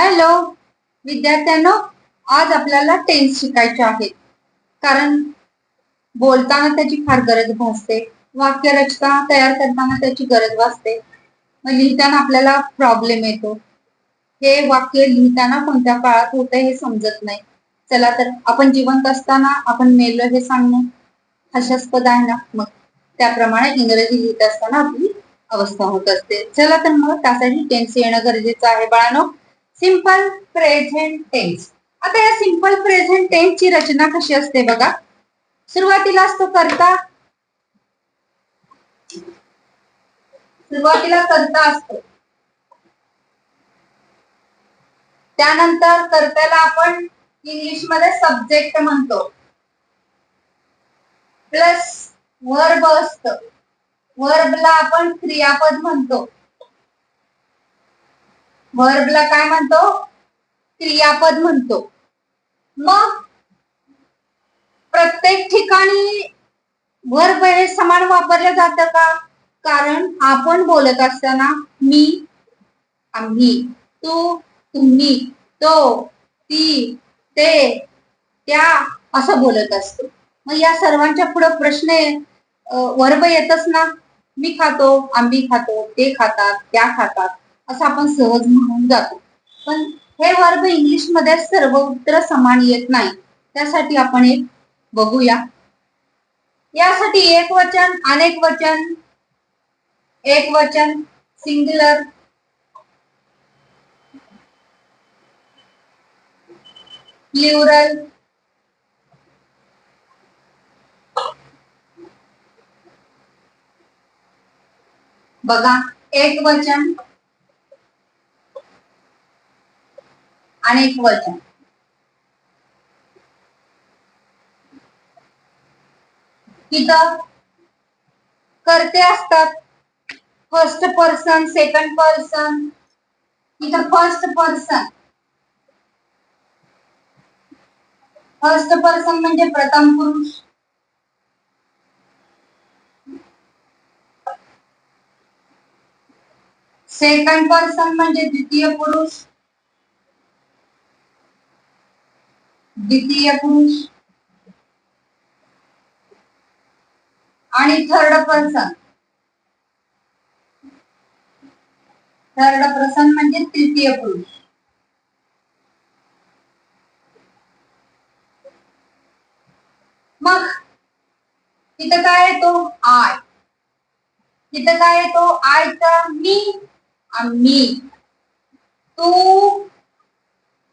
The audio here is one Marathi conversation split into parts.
हॅलो विद्यार्थ्यांनो आज आपल्याला टेन्स शिकायचे आहेत कारण बोलताना त्याची फार गरज भासते वाक्यरचना तयार करताना त्याची गरज भासते. मग लिहिताना आपल्याला प्रॉब्लेम येतो. हे वाक्य लिहिताना कोणत्या काळात होत हे समजत नाही. चला तर आपण जिवंत असताना आपण मेलो हे सांगणं हास्यास्पद आहे ना? मग त्याप्रमाणे इंग्रजी लिहित असताना आपली अवस्था होत असते. चला तर मग त्यासाठी टेन्स येणं गरजेचं आहे बाळानो. सिंपल प्रेझेंट टेन्स आता या सिंपल प्रेझेंट टेन्सची रचना कशी असते बघा. सुरुवातीला असतो करता. सुरुवातीला करता असतो. त्यानंतर कर्त्याला आपण इंग्लिशमध्ये सब्जेक्ट म्हणतो. प्लस वर्ब असत. वर्बला आपण क्रियापद म्हणतो. व्हर्बला काय म्हणतो? क्रियापद म्हणतो. मग प्रत्येक ठिकाणी वर्ब हे समान वापरलं जातं का? कारण आपण बोलत असताना मी आम्ही तू तुम्ही तो ती ते त्या असं बोलत असतो. मग या सर्वांच्या पुढे प्रश्न वर्ब येतच ना? मी खातो आम्ही खातो ते खातात त्या खातात. असं आपण सहज म्हणून जातो. पण हे वर्ब इंग्लिशमध्ये सर्वत्र समान येत नाही. त्यासाठी आपण एक बघूया. यासाठी एक वचन अनेक वचन. एक वचन सिंग्युलर प्ल्युरल बघा एक वचन अनेक वचन. इथं करते असतात. फर्स्ट पर्सन सेकंड पर्सन इथं फर्स्ट पर्सन फर्स्ट पर्सन म्हणजे प्रथम पुरुष. सेकंड पर्सन म्हणजे द्वितीय पुरुष. द्वितीय पुरुष. आणि थर्ड पर्सन थर्ड पर्सन म्हणजे तृतीय पुरुष. मग तिथं काय येतो आय तिथं काय येतो आयचा मी आम्ही. तू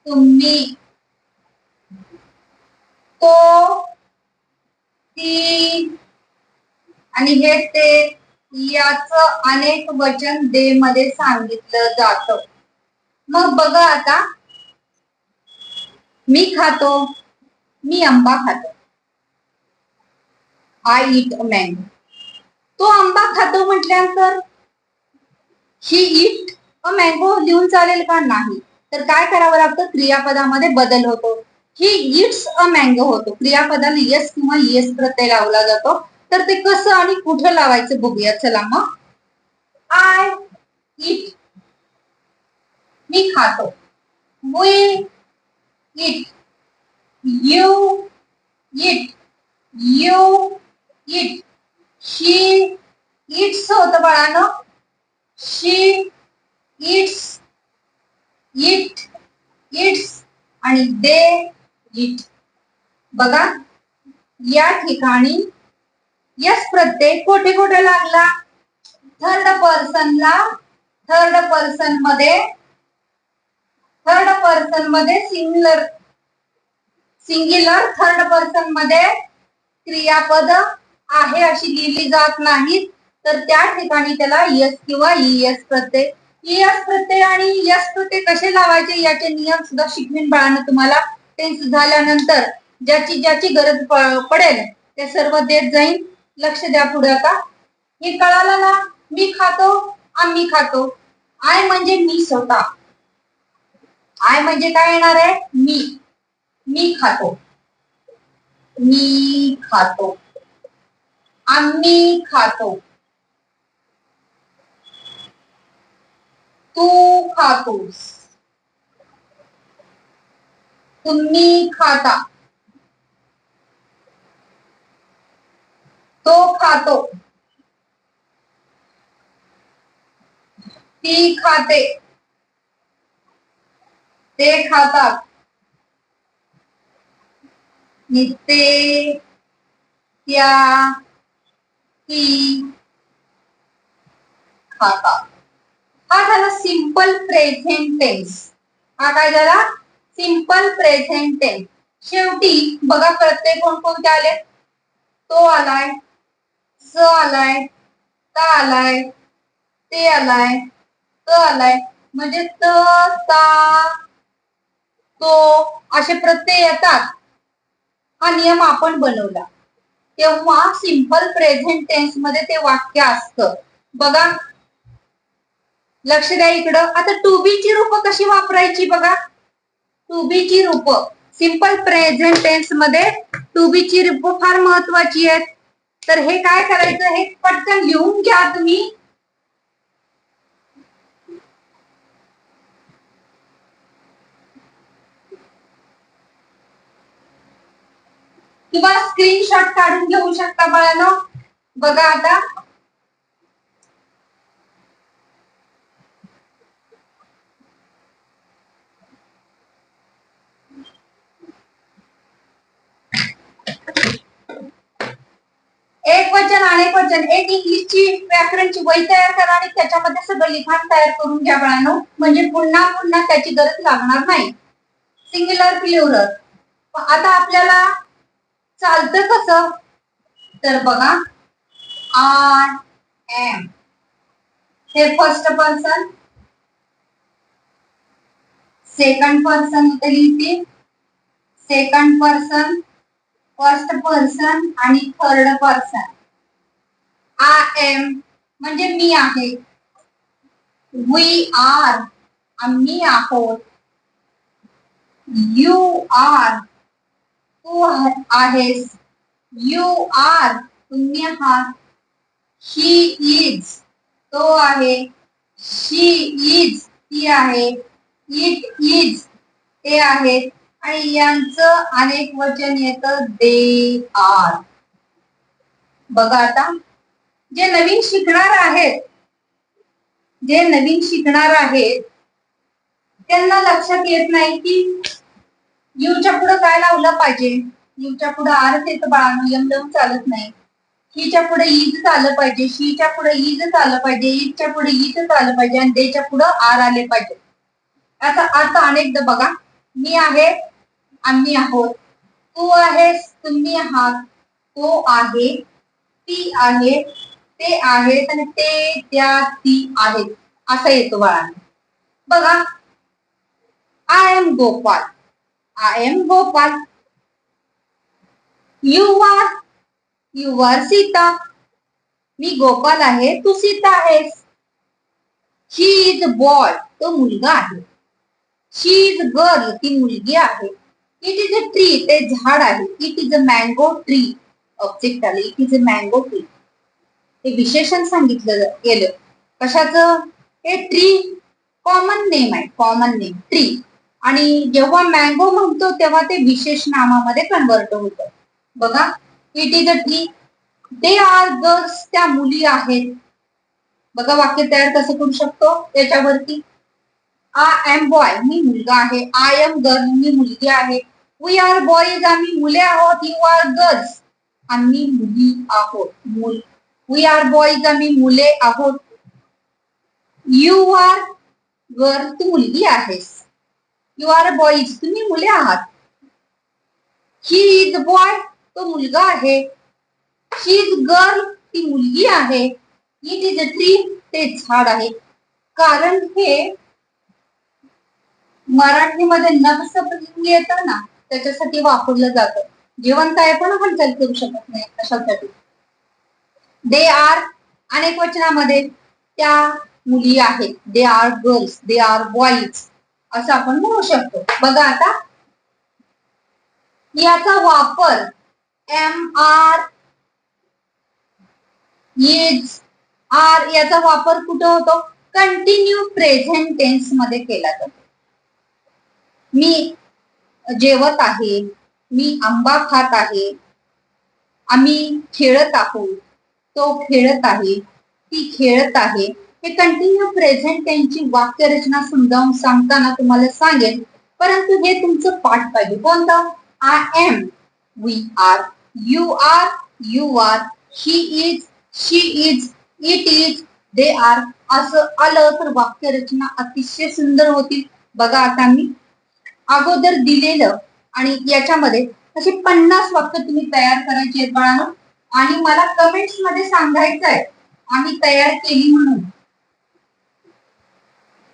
तुम्ही. तो ती आणि हे ते याच अनेक वचन दे मध्ये सांगितलं जात. मग बघा आता. मी खातो मी आंबा खातो. आय इट अ मँगो तो आंबा खातो म्हटल्यानंतर ही इट अ मँगो लिहून चालेल का? नाही. तर काय करावं लागतं? क्रियापदामध्ये बदल होतो. ही इट्स अ मँगो होतो. क्रियापदाने येस किंवा येस प्रत्यय लावला जातो. तर ते कसं आणि कुठं लावायचं बघूया. चला मग. आय इट मी खातो. We eat you eat you eat she eats होत बाळानं. शी इट्स इट इट्स आणि दे इट बघा या ठिकाणी यस प्रत्यय कोठे कोठे लागला? थर्ड पर्सनला थर्ड पर्सनमध्ये थर्ड पर्सनमध्ये सिंग्युलर सिंग्युलर थर्ड पर्सनमध्ये क्रियापद आहे अशी लिहिली जात नाहीत. तर त्या ठिकाणी त्याला यस किंवा इएस प्रत्यय. इएस प्रत्यय आणि यस प्रत्यय कसे लावायचे याचे नियम सुद्धा शिकवीन बाळानं तुम्हाला. टेन्स झाल्यानंतर ज्याची ज्याची गरज पडेल ते सर्व देत जाईल लक्ष द्या पुढे आता. हे कळालं ना? मी खातो आम्ही खातो. आय म्हणजे मी स्वतः. आय म्हणजे काय येणार आहे? मी. मी खातो. मी खातो. आम्ही खातो. तू खातोस. तुम्ही खाता. तो खातो. ती खाते. ते खातात. ते त्या ती खातात. हा झाला सिंपल प्रेझेंट टेन्स हा काय झाला? सिंपल प्रेझेंट टेन्स शेवटी बघा प्रत्येक कोणकोणते आले? तो आलाय स आलाय ता आलाय ते आलाय त आलाय. म्हणजे त ता तो असे प्रत्यय येतात. हा नियम आपण बनवला. तेव्हा सिंपल प्रेझेंट टेन्समध्ये ते वाक्य असतं. बघा. लक्ष द्या इकडं. आता टू बी ची रूप कशी वापरायची बघा. टू बी ची रूप. सिंपल प्रेझेंट टेन्समध्ये टू बी ची रूप फार महत्वाची आहेत. तर हे काय करायचं? हे पटकन लिहून घ्या तुम्ही. किंवा स्क्रीनशॉट काढून घेऊ शकता बाळांनो. बघा आता एक वचन अनेक वचन एक इंग्लिशची व्याकरणची वही तयार करा आणि त्याच्यामध्ये सगळं लिखाण तयार करून घ्या बाळांनो. म्हणजे पुन्हा पुन्हा त्याची गरज लागणार नाही. सिंग्युलर प्ल्युरल आता आपल्याला चालतं कसं? तर बघा. आय एम हे फर्स्ट पर्सन सेकंड पर्सन इथे लिहिते. सेकंड पर्सन फर्स्ट पर्सन आणि थर्ड पर्सन आय एम म्हणजे मी आहे. वी आर आम्ही आहोत. यू आर तू आहेस. यू आर तुम्ही आहात. ही इज तो आहे. शी इज ती आहे. इट इज ते आहेत आणि यांचं अनेक वचन येत दे आर बघा आता. जे नवीन शिकणार आहेत जे नवीन शिकणार आहेत त्यांना लक्षात येत नाही की यूच्या पुढे काय लावलं पाहिजे. यूच्या पुढे आरच येत बाळांनो यम लावून चालत नाही. हिच्या पुढे ईज आलं पाहिजे शीच्या पुढे ईद आलं पाहिजे ईदच्या पुढे ईद आलं पाहिजे आणि देच्या पुढे आर आले पाहिजे. आता आता अनेकदा बघा मी आहे आम्ही आहोत. तू आहेस तुम्ही आहात. तो आहे ती आहे ते आहेत आणि ते त्या ती आहेत. असा येतो बाळांना. बघा. I am Gopal I am Gopal you are you are Sita मी गोपाल आहे तू सीता आहेस. शी इज बॉय तो मुलगा आहे. शी इज गर्ल ती मुलगी आहे. इट इज अ ट्री ते झाड आहे. It is a mango tree object आले. It is a mango tree हे विशेषण सांगितलं गेलं. कशाचं? हे ट्री कॉमन नेम आहे कॉमन नेम ट्री आणि जेव्हा मँगो म्हणतो तेव्हा ते विशेष नामामध्ये कन्वर्ट होत. बघा it is a tree they are girls त्या मुली आहेत. बघा वाक्य तयार कसं करू शकतो? त्याच्यावरती आय एम बॉय मी मुलगा आहे. आय एम गर्ल मी मुलगी आहे. वी आर बॉईज आम्ही मुले आहोत. यू आर गर्ल्स आम्ही मुली आहोत. मुल वी आर बॉईज आम्ही मुले आहोत. यू आर वर तू मुलगी आहेस. यू आर बॉईज तुम्ही मुले आहात. ही इज बॉय तो मुलगा आहे. शी इज गर्ल ती मुलगी आहे. इट इज अ ट्री ते झाड आहे. कारण हे मराठीमध्ये नवसपलिंगी येतं ना त्याच्यासाठी वापरलं जातं. जिवंत आहे पण हालचाल करू शकत नाही अशासाठी. दे आर अनेक वचनामध्ये त्या मुली आहेत. They are girls they are boys असं आपण म्हणू शकतो. बघा आता. याचा वापर एम आर इज आर याचा वापर कुठं होतो? कंटिन्यू प्रेझेंट टेन्समध्ये केला जातो. मी जेवत आहे मी आंबा खात आहे आम्ही खेळत आहोत तो खेळत आहे ती खेळत आहे. हे कंटिन्यू प्रेझेंट त्यांची वाक्यरचना समजावून सांगताना तुम्हाला सांगेल परंतु हे तुमचं पाठ पाहिजे. कोणतं? I am we are you are you are he is she is it is they are असं आलं तर वाक्यरचना अतिशय सुंदर होतील. बघा आता मी अगोदर दिलेलं आणि याच्यामध्ये असे पन्नास वाक्य तुम्ही तयार करायचे आहेत आणि मला कमेंट्समध्ये सांगायचंय आम्ही तयार केली म्हणून.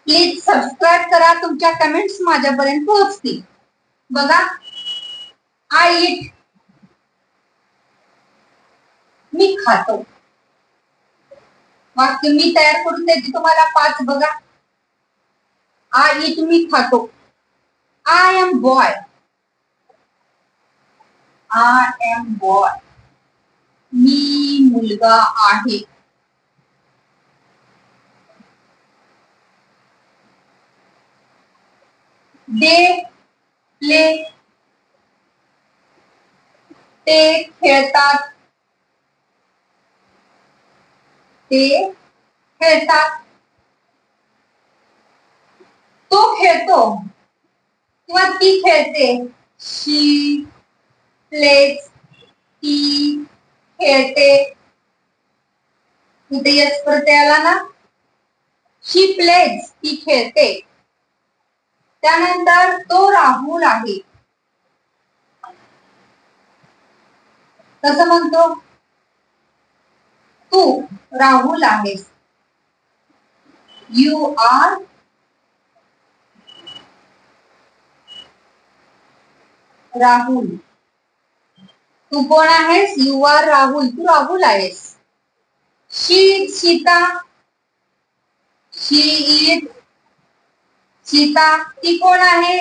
प्लीज सबस्क्राईब करा तुमच्या कमेंट्स माझ्यापर्यंत पोहोचतील. बघा आय इट मी खातो. वाक्य मी तयार करून देते तुम्हाला पाच बघा. आय इट मी खातो. I am boy I am boy मी मुलगा आहे. They play. ते खेळतात. ते खेळतात. तो खेळतो. किंवा ती खेळते. शी प्लेज ती खेळते. इथे यश प्रत्यय आला ना? शी प्लेज ती खेळते. त्यानंतर तो राहुल आहे. कसं म्हणतो तू राहुल आहेस. You are Rahul. तू कोण आहेस? यू आर राहुल तू राहुल आहेस. She Sita she is Sita ती कोण आहे?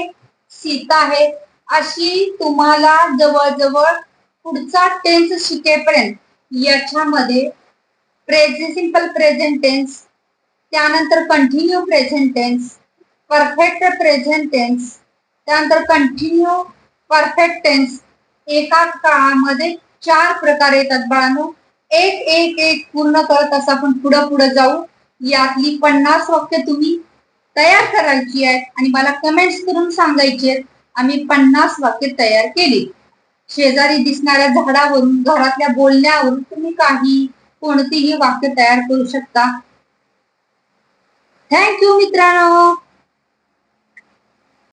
सीता आहे. अशी तुम्हाला जवळजवळ पुढचा टेन्स शिकेपर्यंत याच्यामध्ये प्रेझेंट सिंपल प्रेझेंट टेन्स त्यानंतर continue present tense perfect present tense त्यानंतर कंटिन्यू परफेक्ट टेन्स एका काळामध्ये चार प्रकार येतात बाळांनो. एक एक एक पूर्ण करत असं आपण पुढं पुढे जाऊ. यातली पन्नास वाक्य तुम्ही तयार करायची आहेत आणि मला कमेंट्स करून सांगायची आहेत. आम्ही पन्नास वाक्य तयार केली. शेजारी दिसणाऱ्या झाडावरून घरातल्या बोलण्यावरून तुम्ही काही कोणतीही वाक्य तयार करू शकता. थँक्यू मित्रांनो.